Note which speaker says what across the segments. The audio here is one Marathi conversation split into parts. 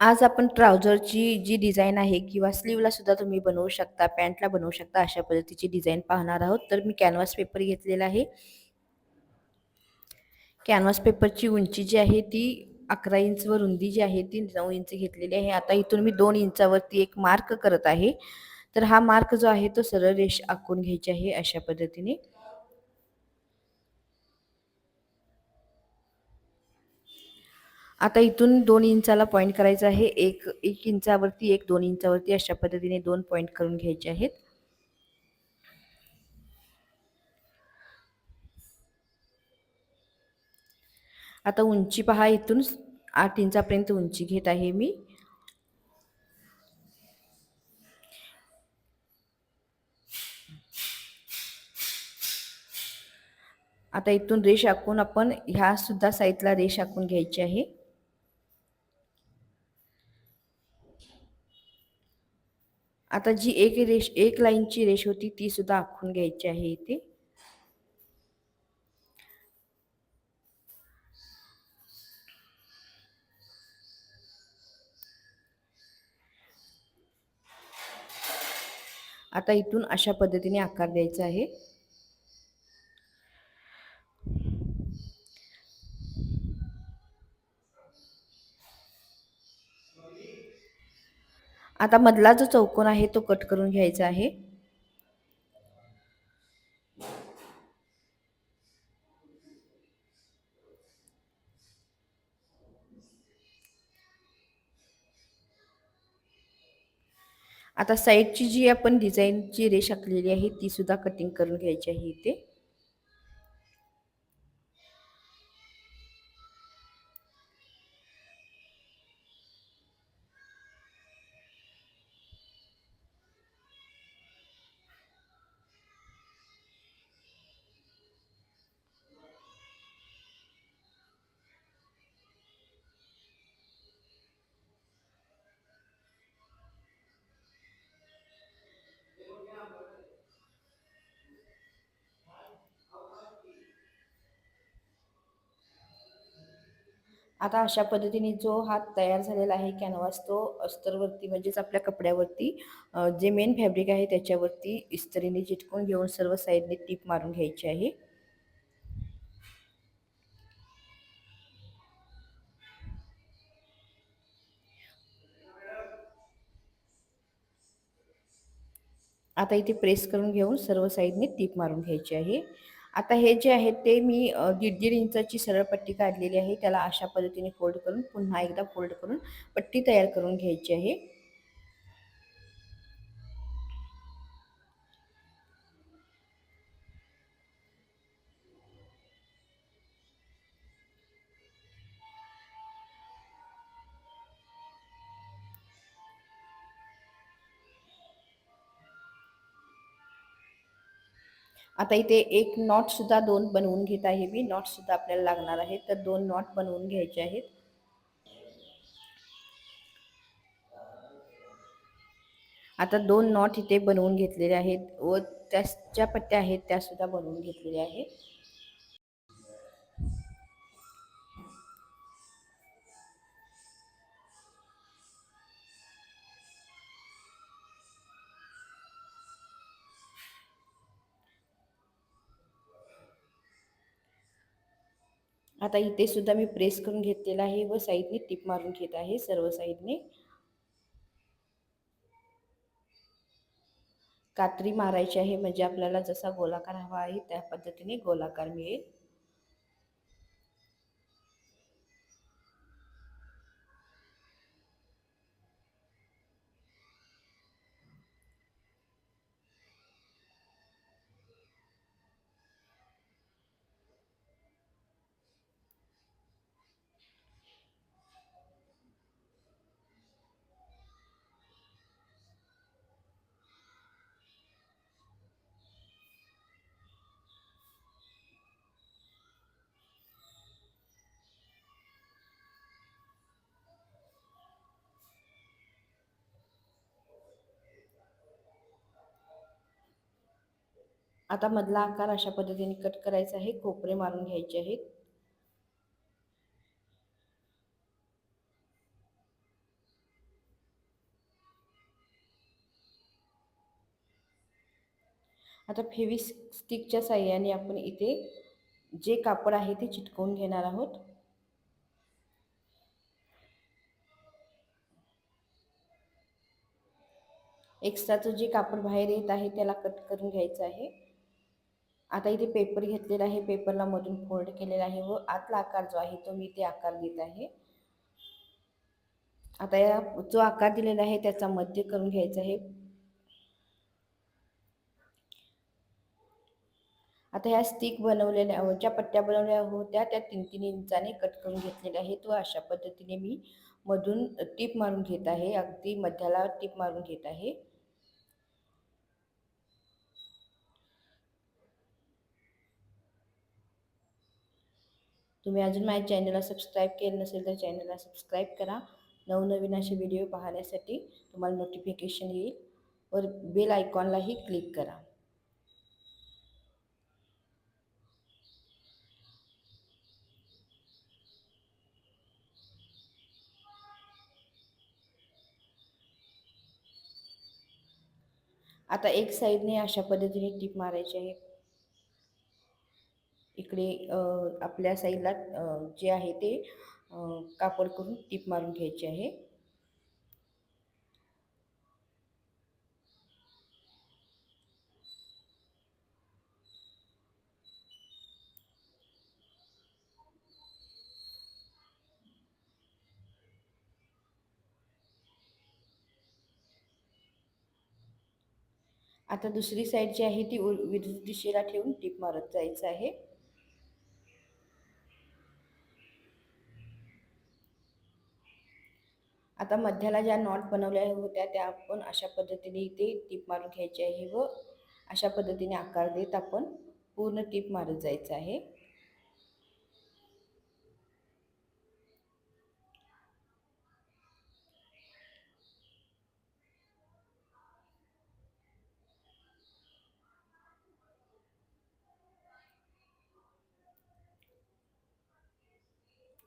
Speaker 1: आज आपण ट्राउझरची जी डिझाईन आहे किंवा स्लीवला सुद्धा तुम्ही बनवू शकता, पॅन्टला बनवू शकता, अशा पद्धतीची डिझाईन पाहणार आहोत. तर मी कॅनव्हास पेपर घेतलेला आहे. कॅनव्हास पेपरची उंची जी आहे ती 11 इंच व रुंदी जी आहे ती नऊ इंच घेतलेली आहे. आता इथून मी दोन इंचावरती एक मार्क करत आहे. तर हा मार्क जो आहे तो सरळ रेष आखून घ्यायची आहे अशा पद्धतीने. आता इथून दोन इंचाला पॉईंट करायचा आहे. एक एक इंचावरती, एक दोन इंचावरती अशा पद्धतीने दोन पॉईंट करून घ्यायचे आहेत. आता उंची पहा इथून आठ इंचापर्यंत उंची घेत आहे मी. आता इथून रेष आखून आपण ह्या सुद्धा साईडला रेष आखून घ्यायची आहे. आता जी एक रेष एक लाईनची रेष होती ती सुद्धा आखून घ्यायची आहे इथे. आता इथून अशा पद्धतीने आकार द्यायचा आहे. आता मधला जो चौकोन आहे तो कट करून घ्यायचा आहे. आता साईडची जी आपण डिझाईनची रेष आखलेली आहे ती सुद्धा कटिंग करून घ्यायची आहे इथे. आता अशा पद्धतीने जो हात तयार झालेला आहे कॅनव्हास तो अस्तरवरती म्हणजेच आपल्या कपड्यावरती जे मेन फॅब्रिक आहे त्याच्यावरती इस्त्रीने चिटकून घेऊन सर्व साईडने टीप मारून घ्यायची आहे. आता इथे प्रेस करून घेऊन सर्व साईडने टीप मारून घ्यायची आहे. आता हे जे आहे ते मी दीड दीड इंचाची सरळ पट्टी काढलेली आहे. त्याला अशा पद्धतीने फोल्ड करून पुन्हा एकदा फोल्ड करून पट्टी तयार करून घ्यायची आहे. आता इथे एक नॉट सुद्धा दोन बनवून घेत आहे मी. नॉट सुद्धा आपल्याला लागणार आहे. तर दोन नॉट बनवून घ्यायचे आहेत. आता दोन नॉट इथे बनवून घेतलेले आहेत व त्याच्या पट्ट्या आहेत त्या सुद्धा बनवून घेतलेल्या आहेत. आता इथे सुद्धा मी प्रेस करून घेतलेला आहे व साईडने टिप मारून घेत आहे सर्व साईडने कात्री मारायची आहे म्हणजे आपल्याला जसा गोलाकार हवा आहे त्या पद्धतीने गोलाकार मिळेल. आता मधला आकार अशा पद्धतीने कट करायचा आहे. खोपरे मारून घ्यायचे आहेत. आता फेवी स्टिकच्या साह्याने आपण इथे जे कापड आहे ते चिटकवून घेणार आहोत. एक्स्ट्राचं जे कापड बाहेर येत आहे त्याला कट करून घ्यायचं आहे. आता इथे पेपर घेतलेला आहे. पेपरला मधून फोल्ड केलेला आहे व आतला आकार जो आहे तो मी इथे आकार देत आहे. आता या जो आकार दिलेला आहे त्याचा मध्य करून घ्यायचा आहे. आता ह्या स्टिक बनवलेल्या ज्या पट्ट्या बनवल्या होत्या त्या तीन तीन इंचाने कट करून घेतलेल्या आहेत व अशा पद्धतीने मी मधून टीप मारून घेत आहे. अगदी मध्याला टीप मारून घेत आहे. तुम्ही अजून माझ्या चॅनलला सबस्क्राईब केलं नसेल तर चॅनलला सबस्क्राईब करा. नवनवीन असे व्हिडिओ पाहण्यासाठी तुम्हाला नोटिफिकेशन येईल. वर बेल आयकॉनलाही क्लिक करा. आता एक साईडने अशा पद्धतीने टीप मारायची आहे. इकडे आपल्या साईडला जे आहे ते कापड करून टीप मारून घ्यायचे आहे. आता दुसरी साईड जी आहे ती विरुद्ध दिशेला ठेवून टीप मारत जायचं आहे. आता मध्याला ज्या नॉट बनवल्या होत्या त्या आपण अशा पद्धतीने इथे टीप मारून घ्यायची आहे व अशा पद्धतीने आकार देत आपण पूर्ण टीप मारत जायचं आहे.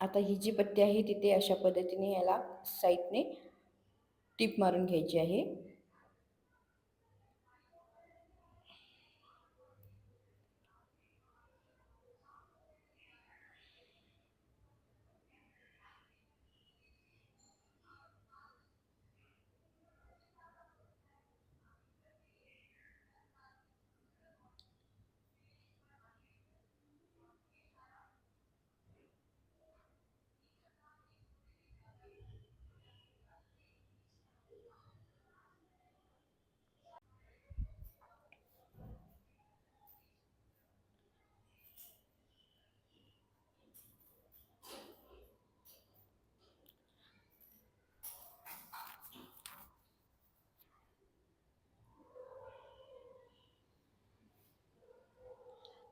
Speaker 1: आता ही जी पट्टी आहे तिथे अशा पद्धतीने याला साईडने टीप मारून घ्यायची आहे.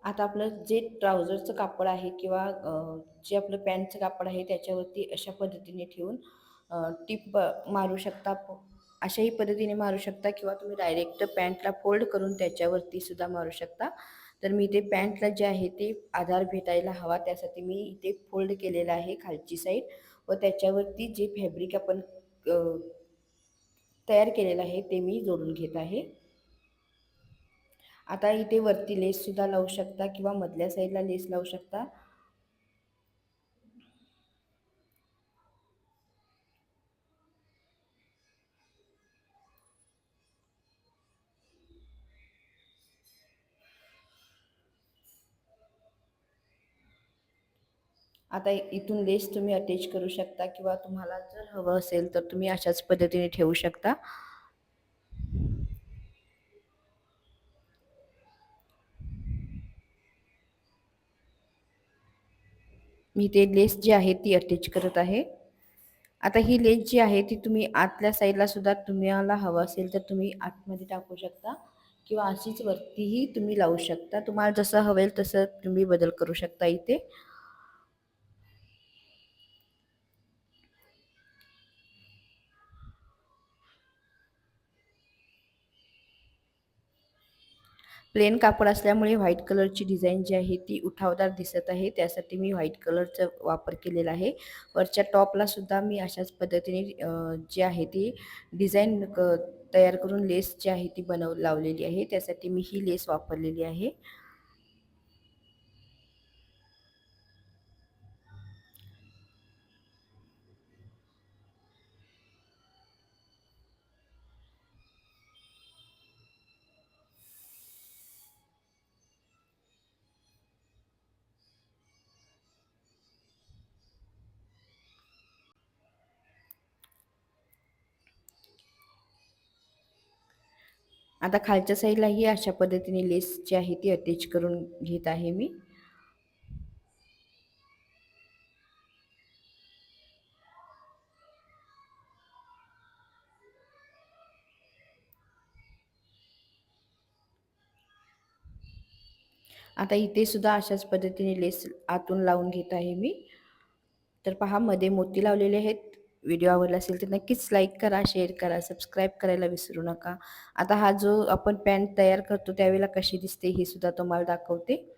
Speaker 1: आता आपलं जे ट्राउझरचं कापड आहे किंवा जे आपलं पॅन्टचं कापड आहे त्याच्यावरती अशा पद्धतीने ठेवून टिप मारू शकता अशाही पद्धतीने मारू शकता किंवा तुम्ही डायरेक्ट पॅन्टला फोल्ड करून त्याच्यावरती सुद्धा मारू शकता. तर मी इथे पॅन्टला जे आहे ते आधार भेटायला हवा त्यासाठी मी इथे फोल्ड केलेलं आहे खालची साईड व त्याच्यावरती जे फॅब्रिक आपण तयार केलेलं आहे ते मी जोडून घेत आहे. आता इथे वरती लेससुद्धा लावू शकता किंवा मधल्या साईडला लेस लावू शकता. आता इथून लेस तुम्ही अटॅच करू शकता किंवा तुम्हाला जर हवं असेल तर तुम्ही अशाच पद्धतीने ठेवू शकता. मी ते लेस जी आहे ती अटॅच करत आहे. आता ही लेस जी आहे ती तुम्ही आतल्या साईडला सुद्धा तुम्हाला हवं असेल तर तुम्ही आतमध्ये टाकू शकता किंवा अशीच वरतीही तुम्ही लावू शकता. तुम्हाला जसं हवेल तसं तुम्ही बदल करू शकता इथे. प्लेन कापड असल्यामुळे व्हाईट कलरची डिझाईन जी आहे ती उठावदार दिसत आहे. त्यासाठी मी व्हाईट कलरचा वापर केलेला आहे. वरच्या टॉपला सुद्धा मी अशाच पद्धतीने जी आहे ती डिझाईन क तयार करून लेस जी आहे ती बनव लावलेली आहे. त्यासाठी मी ही लेस वापरलेली आहे. आता खालच्या साईडलाही अशा पद्धतीने लेस जी आहे ती अटॅच करून घेत आहे मी. आता इथे सुद्धा अशाच पद्धतीने लेस आतून लावून घेत आहे मी. तर पहा मध्ये मोती लावलेले आहेत. व्हिडिओ आवडला असेल तर नक्कीच लाईक करा शेअर करा सबस्क्राईब करायला विसरू नका. आता हा जो आपण पॅन्ट तयार करतो त्यावेळेला कशी दिसते हे सुद्धा तुम्हाला दाखवते.